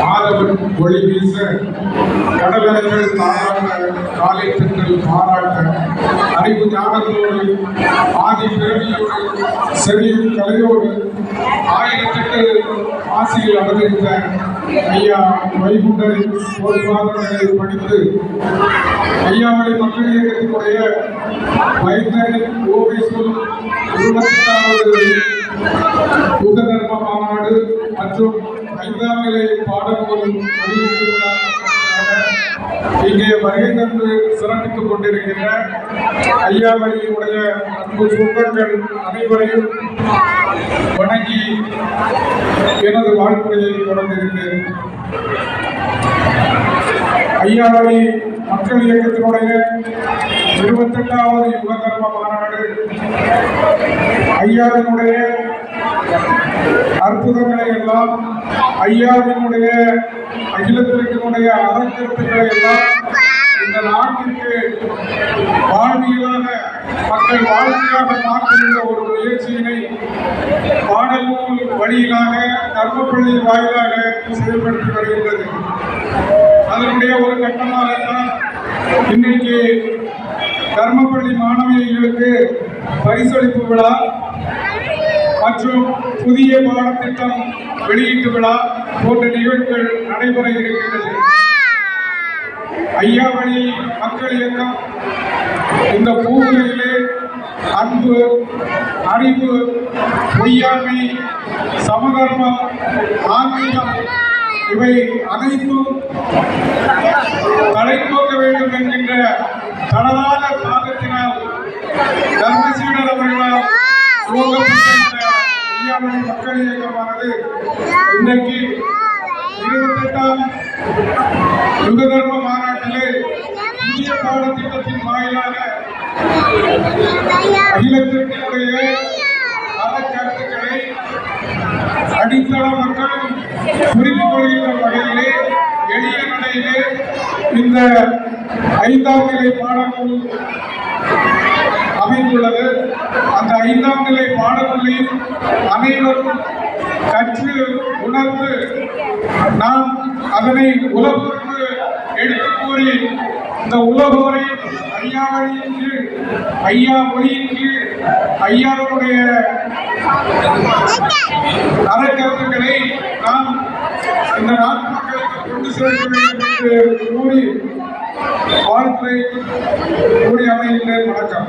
மாதவன் ஒளி வீச கடலர்கள் தாராட்ட காலை தென்றல் பாராட்ட அறிவு ஞானத்தோடு ஆதி பிறவியோடு செவியும் கலையோடு ஆயிரத்தெட்டு ஆசியில் அனுபவித்த ஐயா வைகுண்டரின் பொறுப்பாளர்களை படித்து ஐயாவளி மக்கள் இயக்கத்தினுடைய வைத்தரின் ஓவேஸ்வரம் இருபத்தெட்டாவது புத்த தர்ம மாநாடு ஐந்தாம் நிலை பாடநூல் இங்கே வருகை தந்து சிறப்பித்துக் கொண்டிருக்கின்ற ஐயாவளியினுடைய அன்பு சொந்தங்கள் அனைவரையும் வணங்கி எனது வாழ்க்கையை தொடர்ந்திருக்கிறேன் ஐயாவளி மக்கள் இயக்கத்தினுடைய இருபத்தெட்டாவது யுக தர்ம மாநாடு ஐயாவினுடைய அற்புதங்களை எல்லாம் ஐயாவினுடைய அகிலத்திற்கினுடைய அறக்கருத்துக்களை எல்லாம் இந்த நாட்டிற்கு வாழ்வியலாக மக்கள் வாழ்க்கையாக மாற்றுகின்ற ஒரு முயற்சியினை பாடல் நூல் வழியிலாக தர்மப்பள்ளி வாயிலாக செயல்படுத்தி வருகின்றது. அதனுடைய ஒரு கட்டமாகத்தான் இன்னைக்கு தர்மப்பள்ளி மாணவியர்களுக்கு பரிசளிப்பு விழா மற்றும் புதிய பாடத்திட்டம் வெளியீட்டு விழா போன்ற நிகழ்வுகள் நடைபெற இருக்கின்றது. ஐயாவளி மக்கள் இயக்கம். இந்த பூவுலகிலே அன்பு அறிவு பொய்யாமை சமதர்மம் ஆன்மீகம் இவை அனைத்தும் தலைத்தோக்க வேண்டும் என்கின்ற தனதான தாகத்தினால் தர்மசீடர் அவர்களால் துவங்கப்பட்ட மக்கள் இயக்கமானது இன்றைக்கு இருபத்தெட்டாம் யுக தர்ம மாநாட்டிலே இந்திய பாடத்திட்டத்தின் வாயிலாக அகிலத்திற்குடைய கருத்துக்களை அடித்தள மக்களும் புரிந்து கொள்கின்ற வகையிலே எளிய நிலையிலே இந்த ஐந்தாம் நிலை பாடங்கள் அந்த ஐந்தாம் நிலை பாடநூலையும் அனைவரும் கற்று உணர்ந்து நாம் அதனை உலகிற்கு எடுத்து கூறி இந்த உலகோரை ஐயா வழியின் கீழ் ஐயா மொழியின் கீழ் ஐயாவுடைய அறக்கருத்துக்களை நாம் இந்த நாட்டு மக்களுக்கு கொண்டு சேர்க்க வேண்டும் என்று கூறி வாழ்த்தை கூறி அமைகின்றேன். வணக்கம்.